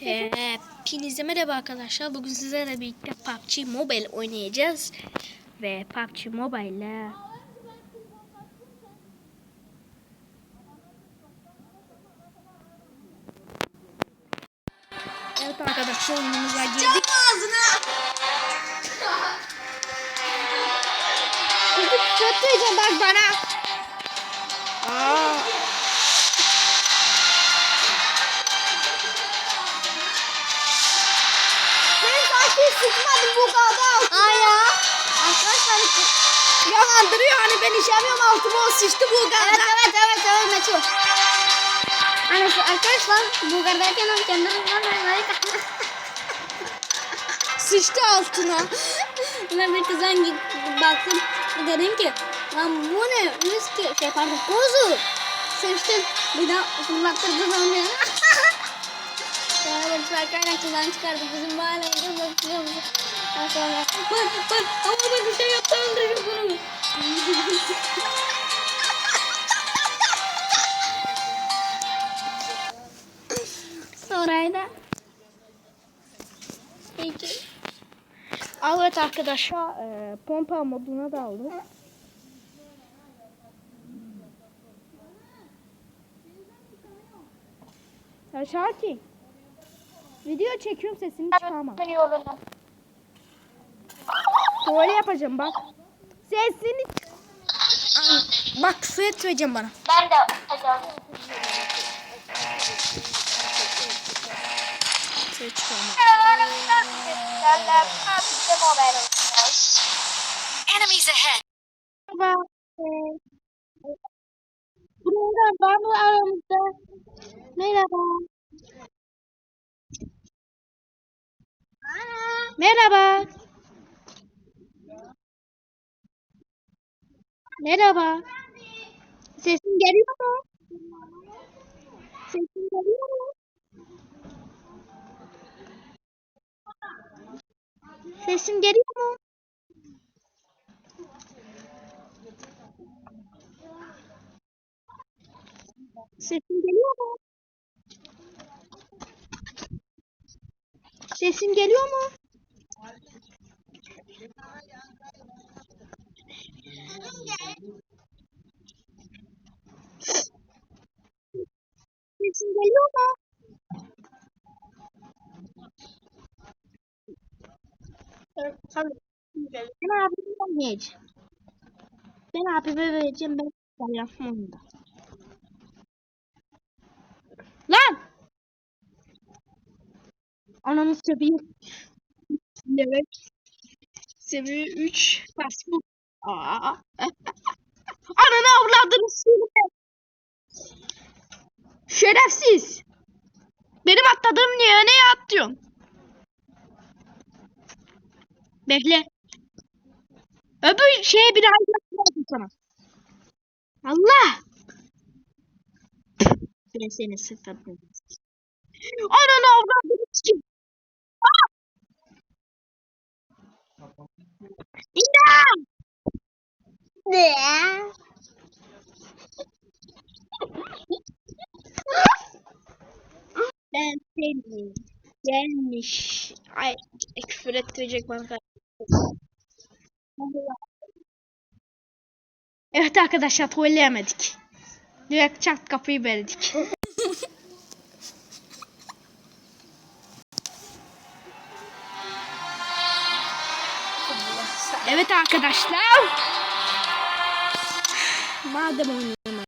Hepinize merhaba arkadaşlar. Bugün sizlerle birlikte PUBG Mobile oynayacağız. Ve PUBG Mobile'le Evet arkadaşlar oyunumuza girdik. kötüyce bak bana. Sıkmadım bu kadar. Aa ya. Arkadaşlar Yalandırıyor hani ben işemiyorum altıma o sıçtı bu kadar. Evet evet evet evet Meçhul. Şu arkadaşlar Bulgar'dayken o kendimden Amerika. Sıçtı altına. Ben bir kızdan baktım dedim ki lan bu ne viski şey pardon kuzu. Seçtim bir daha fırlattırdı sonra. Sonra şarkıyla kızdan çıkardı bizim. Evet arkadaşlar e, pompa moduna da aldım. Ya. Video çekiyorum sesini çıkarma. yolunu. Böyle yapacağım bak. Sesini Bak küfür etmeyeceğim bana. Ben de çıkarma. Enemies ahead. Merhaba. Burada var mı aramızda? Merhaba. Merhaba. Merhaba. Sesim geliyor mu? Sesim geliyor mu? Sesim geliyor mu? Sesim geliyor mu? Sesim geliyor mu? Sesim geliyor mu? Ben abime vermeyeceğim. Ben abime vereceğim. Ben ben yapmam da. Lan! Ananı seviye. Evet. Seviye 3. Facebook. Aa. Ananı avladını seni. Şerefsiz. Benim atladığım niye neye atlıyorsun? Bekle. Öbür şeye bir ayrı sana. Allah! Ben seni sıfırladım. Ananı avradını sikeyim. Ben seni gelmiş. Ay küfür ettirecek bana. Evet arkadaşlar trolleyemedik. Direkt çat kapıyı verdik. evet arkadaşlar. Madem oynayalım